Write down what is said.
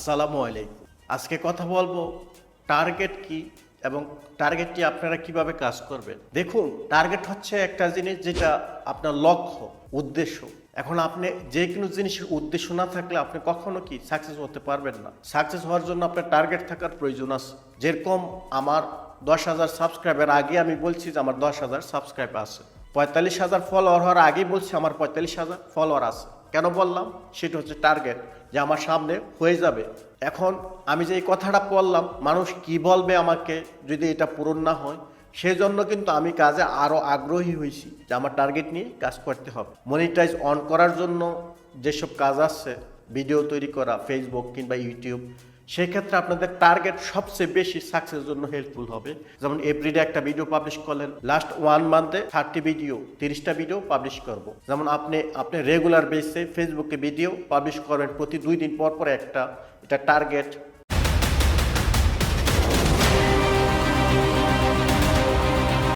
আসসালামু আলাইকুম। আজকে কথা বলব টার্গেট কি এবং টার্গেটটি আপনারা কীভাবে কাজ করবেন? দেখুন টার্গেট হচ্ছে একটা জিনিস যেটা আপনার লক্ষ্য, উদ্দেশ্য। এখন আপনি যে কোনো জিনিসের উদ্দেশ্য না থাকলে আপনি কখনো কি সাকসেস হতে পারবেন না। সাকসেস হওয়ার জন্য আপনার টার্গেট থাকার প্রয়োজন আছে। যেরকম আমার দশ হাজার সাবস্ক্রাইবার আগে আমি বলছি যে আমার দশ হাজার সাবস্ক্রাইব আছে। পঁয়তাল্লিশ হাজার ফলোয়ার হওয়ার আগেই বলছি আমার পঁয়তাল্লিশ হাজার ফলোয়ার আছে। কেন বললাম? সেটা হচ্ছে টার্গেট যে আমার সামনে হয়ে যাবে। এখন আমি যে এই কথাটা বললাম, মানুষ কি বলবে আমাকে যদি এটা পূরণ না হয়? সেজন্য কিন্তু আমি কাজে আরও আগ্রহী হয়েছি যে আমার টার্গেট নিয়ে কাজ করতে হবে। মনিটাইজ অন করার জন্য যেসব কাজ আছে ভিডিও তৈরি করা ফেসবুক কিংবা ইউটিউব সেক্ষেত্রে আপনাদের টার্গেট সবচেয়ে বেশি সাকসেস জন্য হেল্পফুল হবে যেমন এভরিডে একটা ভিডিও পাবলিশ করলেন লাস্ট ওয়ান মান্থে থার্টি ভিডিও তিরিশটা ভিডিও পাবলিশ করব। যেমন আপনি আপনি রেগুলার বেসে ফেসবুকে ভিডিও পাবলিশ করবেন, প্রতি দুই দিন পর পর একটা, এটা টার্গেট